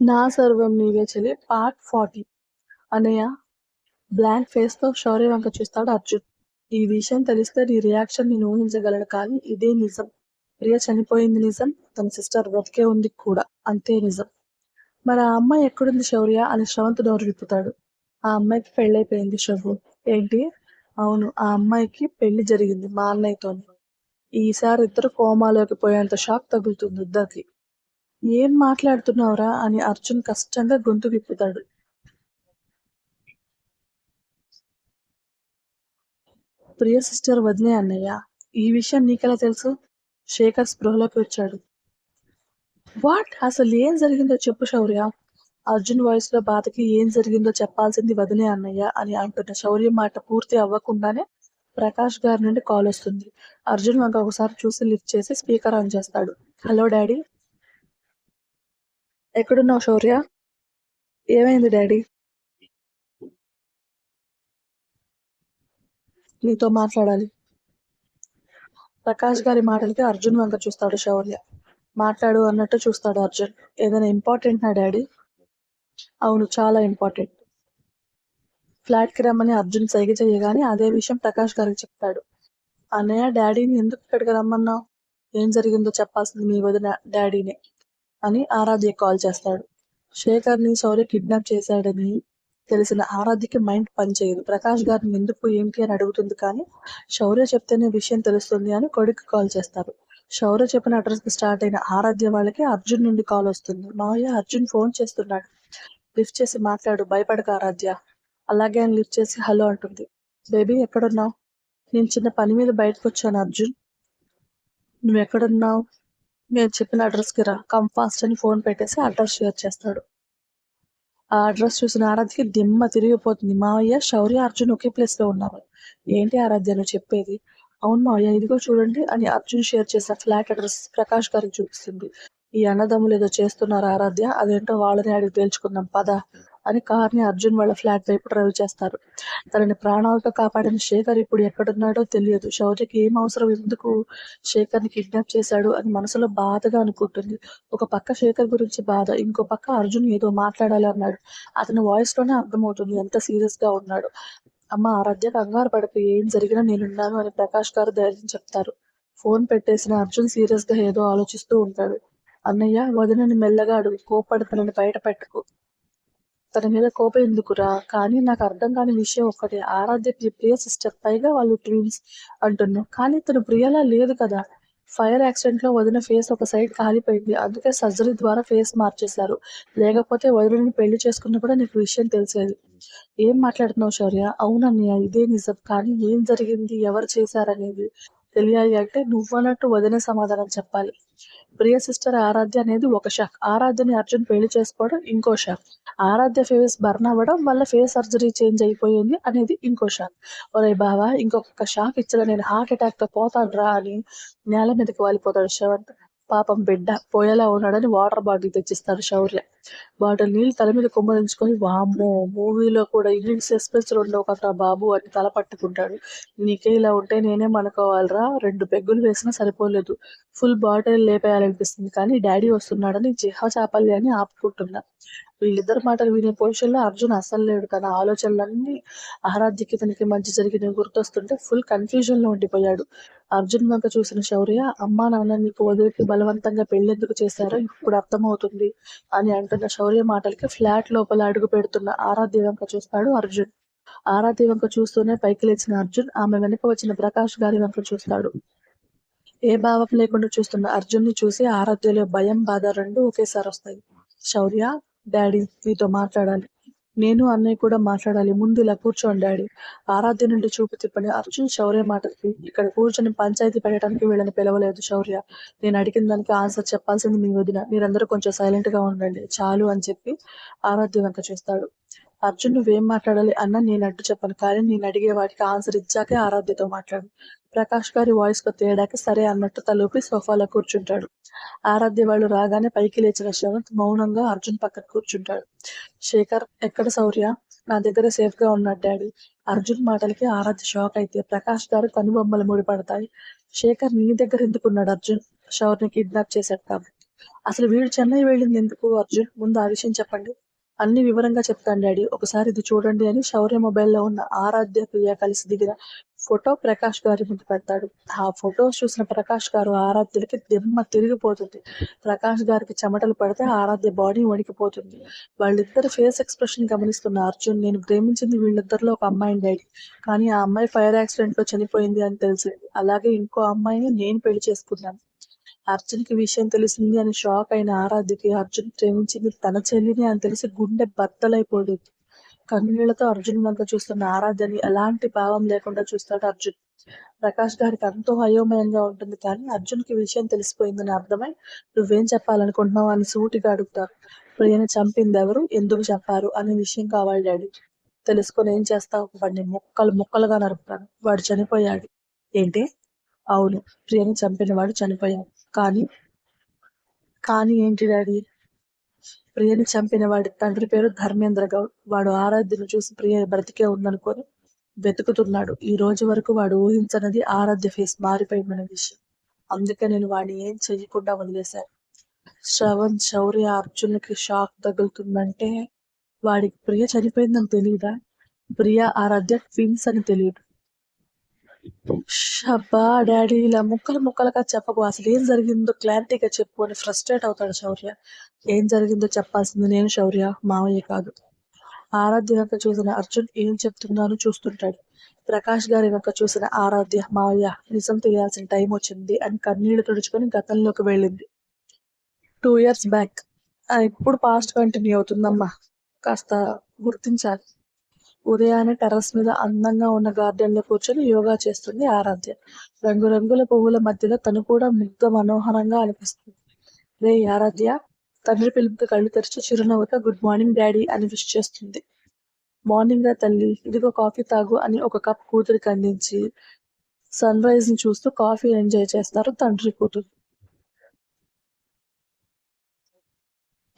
నా సర్వం నీవే చెల్లి. Part forty. అనయ్య బ్లాంక్ ఫేస్తో శౌర్య వంక చూస్తాడు అర్జున్. ఈ విషయం తెలిస్తే నీ రియాక్షన్ నేను ఊహించగలడు కానీ ఇదే నిజం. ప్రియ చనిపోయింది నిజం తన సిస్టర్ బ్రతికే ఉంది కూడా. అంతే నిజం. మరి ఆ అమ్మాయి ఎక్కడుంది శౌర్య అని శ్రవంత్ నోరు విప్పుతాడు. ఆ అమ్మాయికి పెళ్ళైపోయింది శవు ఏంటి? అవును ఆ అమ్మాయికి పెళ్ళి జరిగింది మా అన్నయ్యతో ఈసారి ఇద్దరు కోమాలోకి పోయేంత షాక్ తగులుతుంది ఇద్దరికి ఏం మాట్లాడుతున్నావురా అని అర్జున్ కష్టంగా గొంతు విప్పుతాడు. ప్రియ సిస్టర్ వదిలే అన్నయ్య ఈ విషయం నీకెలా తెలుసు? శేఖర్ స్పృహలోకి వచ్చాడు. వాట్? అసలు ఏం జరిగిందో చెప్పు శౌర్య. అర్జున్ వాయిస్లో బాధకి ఏం జరిగిందో చెప్పాల్సింది వదిలే అన్నయ్య అని అంటున్న శౌర్య మాట పూర్తి అవ్వకుండానే ప్రకాష్ గారి నుండి కాల్ వస్తుంది. అర్జున్ వంక ఒకసారి చూసి లిఫ్ట్ చేసి స్పీకర్ ఆన్ చేస్తాడు. Hello daddy. ఎక్కడున్నావు శౌర్య? ఏమైంది డాడీ? నీతో మాట్లాడాలి. ప్రకాష్ గారి మాటలకి అర్జున్ వంక చూస్తాడు శౌర్య. మాట్లాడు అన్నట్టు చూస్తాడు అర్జున్. ఏదైనా ఇంపార్టెంట్ నా డాడీ? అవును చాలా ఇంపార్టెంట్ ఫ్లాట్కి రమ్మని అర్జున్ సైగ చేయగానే అదే విషయం ప్రకాష్ గారికి చెప్తాడు. అన్నయ్య డాడీని ఎందుకు ఇక్కడికి రమ్మన్నావు? ఏం జరిగిందో చెప్పాల్సింది మీ వదిన డాడీనే. అని ఆరాధ్య కాల్ చేస్తాడు. శేఖర్ని శౌర్య కిడ్నాప్ చేశాడని తెలిసిన ఆరాధ్యకి మైండ్ పనిచేయదు. ప్రకాష్ గారిని ఎందుకు ఏంటి అని అడుగుతుంది కానీ శౌర్య చెప్తేనే విషయం తెలుస్తుంది అని కొడుకు కాల్ చేస్తారు. శౌర్య చెప్పిన అడ్రస్కి స్టార్ట్ అయిన ఆరాధ్య వాళ్ళకి అర్జున్ నుండి కాల్ వస్తుంది. మావయ్య అర్జున్ ఫోన్ చేస్తున్నాడు. లిఫ్ట్ చేసి మాట్లాడు. భయపడక ఆరాధ్య. అలాగే అని లిఫ్ట్ చేసి హలో అంటుంది. బేబీ ఎక్కడున్నావు? నేను చిన్న పని మీద బయటకు వచ్చాను అర్జున్. నువ్వు ఎక్కడున్నావు? నేను చెప్పిన అడ్రస్కి రా. కమ్ ఫాస్ట్ అని ఫోన్ పెట్టేసి అడ్రస్ షేర్ చేస్తాడు. ఆ అడ్రస్ చూసిన ఆరాధ్యకి దిమ్మ తిరిగిపోతుంది. మావయ్య శౌర్య అర్జున్ ఒకే ప్లేస్లో ఉన్నారు. ఏంటి ఆరాధ్య నువ్వు చెప్పేది? అవును మావయ్య ఇదిగో చూడండి అని అర్జున్ షేర్ చేసిన ఫ్లాట్ అడ్రస్ ప్రకాష్ గారికి చూపిస్తుంది. ఈ అన్నదమ్ములు ఏదో చేస్తున్నారు ఆరాధ్య అదేంటో వాళ్ళని అడిగి తేల్చుకుందాం పద. అని కార్ని అర్జున్ వాళ్ళ ఫ్లాట్ వైపు డ్రైవ్ చేస్తారు. తనని ప్రాణాలతో కాపాడిన శేఖర్ ఇప్పుడు ఎక్కడున్నాడో తెలియదు. శౌర్యకి ఏం అవసరం? ఎందుకు శేఖర్ని కిడ్నాప్ చేశాడు అని మనసులో బాధగా అనుకుంటుంది. ఒక పక్క శేఖర్ గురించి బాధ ఇంకో పక్క అర్జున్ ఏదో మాట్లాడాలి అన్నాడు. అతని వాయిస్లోనే అర్థమవుతుంది ఎంత సీరియస్గా ఉన్నాడు. అమ్మ ఆరాధ్య కంగారు పడకు ఏం జరిగినా నేనున్నాను అని ప్రకాష్ గారు ధైర్యం చెప్తారు. ఫోన్ పెట్టేసిన అర్జున్ సీరియస్గా ఏదో ఆలోచిస్తూ ఉంటాడు. అన్నయ్య వదినని మెల్లగా అడుగు తనని బయట పెట్టుకు. తన మీద కోపం ఎందుకురా? కానీ నాకు అర్థం కాని విషయం ఒక్కటే. ఆరాధ్య ప్రియ సిస్టర్ పైగా వాళ్ళు ట్విన్స్ అంటున్నావు. కానీ తను ప్రియలా లేదు కదా. ఫైర్ యాక్సిడెంట్లో వదిన ఫేస్ ఒక సైడ్ కాలిపోయింది. అందుకే సర్జరీ ద్వారా ఫేస్ మార్చేశారు. లేకపోతే వదినని పెళ్ళి చేసుకున్న కూడా నీకు విషయం తెలిసేది. ఏం మాట్లాడుతున్నావు శౌర్య? అవునన్నయ్య ఇదే నిజం. కానీ ఏం జరిగింది? ఎవరు చేశారనేది తెలియాలి అంటే నువ్వన్నట్టు వదిన సమాధానం చెప్పాలి. ప్రియ సిస్టర్ ఆరాధ్య అనేది ఒక షాక్. ఆరాధ్యని అర్జున్ పెళ్ళి చేసుకోవడం ఇంకో షాక్. ఆరాధ్య ఫేస్ బర్న్ అవ్వడం వల్ల ఫేస్ సర్జరీ చేంజ్ అయిపోయింది అనేది ఇంకో షాక్. ఒరే బావా ఇంకొక షాక్ ఇచ్చిన నేను హార్ట్ అటాక్తో పోతాను రా అని నేల మీదకి వాలిపోతాడు శ్రవంత్ పాపం బిడ్డ పోయేలా ఉన్నాడని వాటర్ బాటిల్ తెచ్చిస్తాడు శౌర్య బాటిల్ నీళ్ళు తల మీద కుమ్మరించుకొని వామ్మో మూవీలో కూడా ఇన్ని సస్పెన్స్ ఉండవు కదరా బాబు అని తల పట్టుకుంటాడు. నీకే ఇలా ఉంటే నేనే అనుకోవాలిరా రెండు పెగ్గులు వేసినా సరిపోలేదు. ఫుల్ బాటిల్ లేపేయాలనిపిస్తుంది కానీ డాడీ వస్తున్నాడని జిహ చాపల్యాన్ని ఆపుకుంటున్నా. వీళ్ళిద్దరు మాటలు వినే పొజిషన్లో అర్జున్ అస్సలు లేడు తన ఆలోచనలన్నీ ఆరాధ్యకి తనకి మంచి జరిగిన గుర్తొస్తుంటే ఫుల్ కన్ఫ్యూజన్లో ఉండిపోయాడు. అర్జున్ వంక చూసిన శౌర్య అమ్మా నాన్న నీకు వదిలికి బలవంతంగా పెళ్ళెందుకు చేశారో ఇప్పుడు అర్థమవుతుంది అని అంటున్న శౌర్య మాటలకి ఫ్లాట్ లోపల అడుగు పెడుతున్న ఆరాధ్య వంక చూస్తాడు అర్జున్. ఆరాధ్య వంక చూస్తూనే పైకి లేచిన అర్జున్ ఆమె వెనక వచ్చిన ప్రకాష్ గారి వంక చూస్తాడు. ఏ భావం లేకుండా చూస్తున్న అర్జున్ని చూసి ఆరాధ్యలో భయం బాధ రెండు ఒకేసారి వస్తాయి. శౌర్య డాడీ మీతో మాట్లాడాలి. నేను అన్నయ్య కూడా మాట్లాడాలి. ముందు ఇలా కూర్చోండి డాడీ. ఆరాధ్య నుండి చూపు తిప్పని అర్జున్ శౌర్య మాటలకి ఇక్కడ కూర్చొని పంచాయతీ పెట్టడానికి వీళ్ళని పిలవలేదు శౌర్య. నేను అడిగిన దానికి ఆన్సర్ చెప్పాల్సింది మీ వదిన. మీరందరూ కొంచెం సైలెంట్గా ఉండండి. చాలు అని చెప్పి ఆరాధ్య వెంక చూస్తాడు. అర్జున్ నువ్వేం మాట్లాడాలి అన్న నేను అడ్డు చెప్పను. కానీ నేను అడిగే వాటికి ఆన్సర్ ఇచ్చాకే ఆరాధ్యతో మాట్లాడు. ప్రకాష్ గారి వాయిస్ కొత్త తేడాకి సరే అన్నట్టు తలూపి సోఫాలో కూర్చుంటాడు. ఆరాధ్య వాళ్ళు రాగానే పైకి లేచిన శ్రవంత్ మౌనంగా అర్జున్ పక్కన కూర్చుంటాడు. శేఖర్ ఎక్కడ శౌర్య? నా దగ్గర సేఫ్గా ఉన్నాడు డాడీ. అర్జున్ మాటలకి ఆరాధ్య షాక్ అయితే ప్రకాష్ గారు కనుబొమ్మలు ముడిపడతాయి శేఖర్ నీ దగ్గర ఎందుకున్నాడు అర్జున్? శౌర్యని కిడ్నాప్ చేశాడు కాబట్టి. అసలు వీడు చెన్నై వెళ్ళింది ఎందుకు అర్జున్? ముందు ఆ విషయం చెప్పండి. అన్ని వివరంగా చెప్తాను డాడీ. ఒకసారి ఇది చూడండి అని శౌర్య మొబైల్లో ఉన్న ఆరాధ్య ప్రియ కలిసి దిగిన ఫోటో ప్రకాష్ గారి ముందు పెడతాడు. ఆ ఫోటో చూసిన ప్రకాష్ గారు ఆరాధ్యులకి దిమ్మ తిరిగిపోతుంది. ప్రకాష్ గారికి చెమటలు పడితే ఆరాధ్య బాడీ వణికిపోతుంది. వాళ్ళిద్దరు ఫేస్ ఎక్స్ప్రెషన్ గమనిస్తున్న అర్జున్ నేను ప్రేమించింది వీళ్ళిద్దరిలో ఒక అమ్మాయిని డాడీ కానీ ఆ అమ్మాయి ఫైర్ యాక్సిడెంట్లో చనిపోయింది అని తెలిసింది. అలాగే ఇంకో అమ్మాయిని నేను పెళ్ళి చేసుకున్నాను. అర్జున్కి విషయం తెలిసింది అని షాక్ అయిన ఆరాధ్యకి అర్జున్ ప్రేమించింది తన చెల్లిని అని తెలిసి గుండె బద్దలైపోతుంది కన్నీళ్ళతో అర్జున్ వంక చూస్తున్న ఆరాధ్యని ఎలాంటి భావం లేకుండా చూస్తాడు అర్జున్. ప్రకాష్ గారికి ఎంతో అయోమయంగా ఉంటుంది కానీ అర్జున్కి విషయం తెలిసిపోయిందని అర్థమై నువ్వేం చెప్పాలనుకుంటున్నావు అని సూటిగా అడుగుతారు. ప్రియని చంపింది ఎవరు? ఎందుకు చెప్పారు అనే విషయం కావాలి డాడీ. తెలుసుకొని ఏం చేస్తావు? వాడిని ముక్కలు ముక్కలుగా నరుపుతాను వాడు చనిపోయాడు. ఏంటి? అవును ప్రియని చంపిన వాడు చనిపోయాడు. కానీ కానీ ఏంటి డాడీ? ప్రియని చంపిన వాడి తండ్రి పేరు ధర్మేంద్ర గౌడ్ వాడు ఆరాధ్యను చూసి ప్రియ బ్రతికే ఉందనుకొని వెతుకుతున్నాడు. ఈ రోజు వరకు వాడు ఊహించనది ఆరాధ్య ఫేస్ మారిపోయిందనే విషయం. అందుకే నేను వాడిని ఏం చెయ్యకుండా వదిలేశాను. శ్రవణ్ శౌర్య అర్జున్కి షాక్ తగులుతుందంటే వాడికి ప్రియ చనిపోయిందని తెలియదా ప్రియ ఆరాధ్య ట్విన్స్ అని తెలియదు షబ్బా డాడీ ఇలా ముక్కలు ముక్కలుగా చెప్పకు. అసలు ఏం జరిగిందో క్లారిటీగా చెప్పు అని ఫ్రస్ట్రేట్ అవుతాడు శౌర్య. ఏం జరిగిందో చెప్పాల్సింది నేను శౌర్య మావయ్య కాదు. ఆరాధ్య వెనక చూసిన అర్జున్ ఏం చెప్తున్నానో చూస్తుంటాడు. ప్రకాష్ గారి వెనక చూసిన ఆరాధ్య మావయ్య నిజం తెలియాల్సిన టైం వచ్చింది అని కన్నీళ్ళు తుడుచుకొని గతంలోకి వెళ్ళింది. టూ ఇయర్స్ బ్యాక్ ఇప్పుడు పాస్ట్ కంటిన్యూ అవుతుందమ్మా. కాస్త గుర్తించాలి. ఉదయాన్నే టెర్రస్ మీద అందంగా ఉన్న గార్డెన్లో కూర్చొని యోగా చేస్తుంది ఆరాధ్య. రంగురంగుల పువ్వుల మధ్యలో తను కూడా ముగ్ధ మనోహరంగా అనిపిస్తుంది. రే ఆరాధ్య తండ్రి పిలుపుతో కళ్ళు తెరిచి చిరునవ్వుతో గుడ్ మార్నింగ్ డాడీ అని విష్ చేస్తుంది. మార్నింగ్ రా తల్లి ఇదిగో కాఫీ తాగు అని ఒక కప్ కూతురికి అందించి సన్ రైజ్ని చూస్తూ కాఫీ ఎంజాయ్ చేస్తారు తండ్రి కూతురు.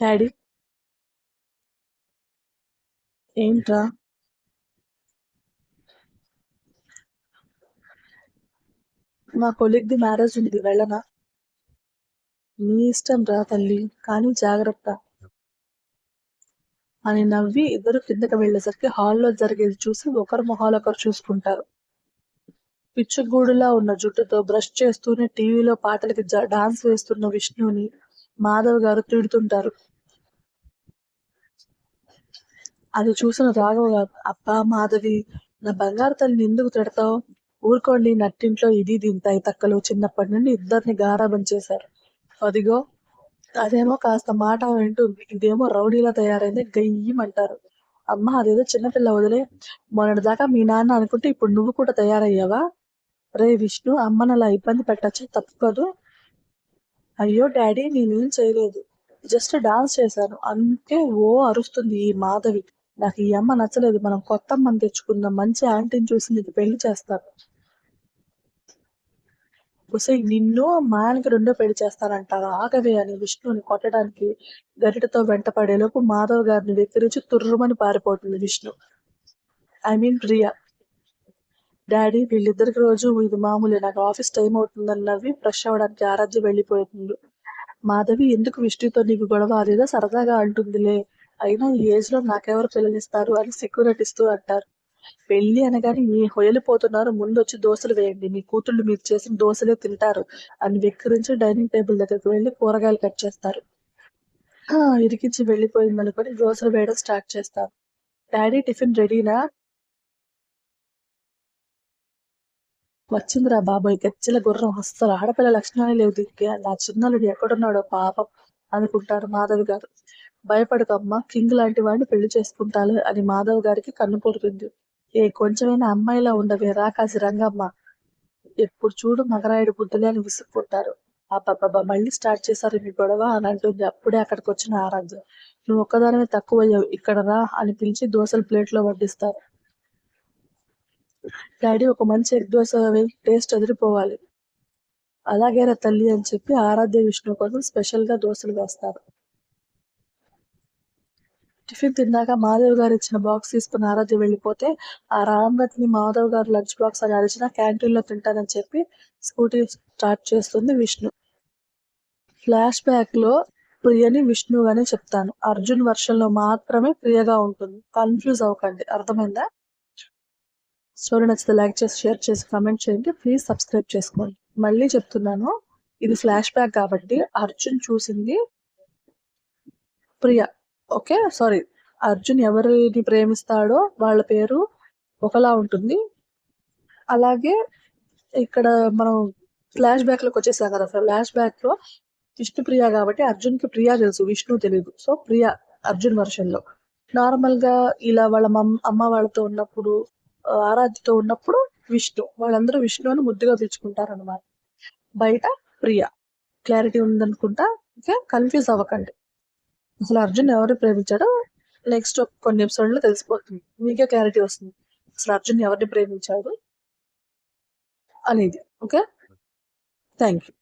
డాడీ ఏంట్రా? మా కొలిగ్ది మ్యారేజ్ ఉంది వెళ్ళనా? నీ ఇష్టం రా తల్లి కానీ జాగ్రత్త. అని నవ్వి ఇద్దరు కిందకి వెళ్ళేసరికి హాల్లో జరిగేది చూసి ఒకరు మొహాలొకరు చూసుకుంటారు. పిచ్చుగూడులా ఉన్న జుట్టుతో బ్రష్ చేస్తూనే టీవీలో పాటలకి డాన్స్ వేస్తున్న విష్ణుని మాధవ్ గారు తిడుతుంటారు. అది చూసిన రాఘవ గారు అబ్బా మాధవి నా బంగారు తల్లిని ఎందుకు తిడతావు? ఊరుకోండి నట్టింట్లో ఇది దింతాయి తక్కలు చిన్నప్పటి నుండి ఇద్దరిని గారాబం చేశారు. అదిగో అదేమో కాస్త మాట వింటుంది ఇదేమో రౌడీలా తయారైంది గయ్యమంటారు. అమ్మ అదేదో చిన్నపిల్ల వదిలే మొన్నటి దాకా మీ నాన్న అనుకుంటే ఇప్పుడు నువ్వు కూడా తయారయ్యావా? రే విష్ణు అమ్మను అలా ఇబ్బంది పెట్టచ్చు? తప్పదు. అయ్యో డాడీ నేనేం చేయలేదు. జస్ట్ డాన్స్ చేశాను. అందుకే ఓ అరుస్తుంది ఈ మాధవి. నాకు ఈ అమ్మ నచ్చలేదు. మనం కొత్త అమ్మని తెచ్చుకుందాం. మంచి ఆంటీని చూసి నీకు పెళ్ళి చేస్తాను. ఉసై నిన్ను మాయనకి రెండో పెళ్ళి చేస్తానంటారా ఆగవే అని విష్ణుని కొట్టడానికి గరిటతో వెంటపడేలోపు మాధవ్ గారిని వెక్కిరించి తుర్రుమని పారిపోతుంది Vishnu. I mean Priya daddy వీళ్ళిద్దరికి రోజు ఇది మామూలే. నాకు ఆఫీస్ టైం అవుతుందని నవ్వి ఫ్రెష్ అవ్వడానికి ఆరాధ్య వెళ్ళిపోతుంది. మాధవి ఎందుకు విష్ణుతో నీకు గొడవ? అదేదో సరదాగా అంటుందిలే. అయినా ఈ ఏజ్లో నాకెవరు పిల్లనిస్తారు అని సెక్యూరిటీస్తూ అంటారు. పెళ్ళి అనగానే మీ హొయలిపోతున్నారు ముందు వచ్చి దోశలు వేయండి. మీ కూతుళ్ళు మీరు చేసిన దోశలే తింటారు అని వెక్కిరించి డైనింగ్ టేబుల్ దగ్గరికి వెళ్ళి కూరగాయలు కట్ చేస్తారు. ఇరికించి వెళ్ళిపోయింది అనుకొని దోశలు వేయడం స్టార్ట్ చేస్తారు. డాడీ టిఫిన్ రెడీనా? వచ్చిందిరా బాబాయ్ గచ్చెల గుర్రం. అస్సలు ఆడపిల్ల లక్షణాలే లేవు దీనికి. నా చిన్నలుడు ఎక్కడున్నాడో పాపం అనుకుంటారు మాధవి గారు. భయపడకమ్మా కింగ్ లాంటి వాడిని పెళ్ళి చేసుకుంటాను అని మాధవ్ గారికి కన్ను పొడుతుంది ఏ కొంచెమైనా అమ్మాయిలా ఉండవే రాకాసి రంగమ్మ. ఎప్పుడు చూడు మగరాయుడు బుద్ధులే అని విసుక్కుంటారు. అబ్బాబ్బా మళ్ళీ స్టార్ట్ చేశారు మీ గొడవ అని అంటుంది. అప్పుడే అక్కడికి వచ్చిన ఆరాధ్య నువ్వు ఒక్కదానివే తక్కువ ఇక్కడ రా అని పిలిచి దోశలు ప్లేట్లో వడ్డిస్తారు. డాడీ ఒక మంచి ఎగ్ దోశ టేస్ట్ అదిరిపోవాలి అలాగే రా తల్లి అని చెప్పి ఆరాధ్య విష్ణు కోసం స్పెషల్గా దోశలు వేస్తారు. టిఫిన్ తిన్నాక మాధవ్ గారు ఇచ్చిన బాక్స్ తీసుకుని ఆరాధ్య వెళ్ళిపోతే ఆ రామ్నట్ని మాధవ్ గారు లంచ్ బాక్స్ అని అరిచిన క్యాంటీన్లో తింటానని చెప్పి స్కూటీ స్టార్ట్ చేస్తుంది విష్ణు. ఫ్లాష్ బ్యాక్లో ప్రియని విష్ణుగానే చెప్తాను. అర్జున్ వర్షంలో లో మాత్రమే ప్రియగా ఉంటుంది. కన్ఫ్యూజ్ అవ్వకండి. అర్థమైందా? స్టోరీ నచ్చితే లైక్ చేసి షేర్ చేసి కమెంట్ చేయండి. ప్లీజ్ సబ్స్క్రైబ్ చేసుకోండి. మళ్ళీ చెప్తున్నాను. ఇది ఫ్లాష్ బ్యాక్ కాబట్టి అర్జున్ చూసింది ప్రియ. Okay sorry. అర్జున్ ఎవరిని ప్రేమిస్తాడో వాళ్ళ పేరు ఒకలా ఉంటుంది. అలాగే ఇక్కడ మనం ఫ్లాష్ బ్యాక్లోకి వచ్చేసాం కదా ఫ్లాష్ బ్యాక్లో విష్ణు ప్రియ కాబట్టి అర్జున్కి ప్రియా తెలుసు విష్ణు తెలియదు సో ప్రియ అర్జున్ వర్షన్లో నార్మల్గా ఇలా వాళ్ళ మమ్- అమ్మ వాళ్ళతో ఉన్నప్పుడు ఆరాధ్యతో ఉన్నప్పుడు విష్ణు. వాళ్ళందరూ విష్ణు అని ముద్దుగా పిలుచుకుంటారు అనమాట బయట ప్రియ. క్లారిటీ ఉందనుకుంటా ఇంకా కన్ఫ్యూజ్ అవ్వకండి. అసలు అర్జున్ ఎవరు ప్రేమించాడో నెక్స్ట్ కొన్ని ఎపిసోడ్లో తెలిసిపోతుంది. మీకే క్లారిటీ వస్తుంది. అసలు అర్జున్ ఎవరిని ప్రేమించాడు అనేది. Okay thank you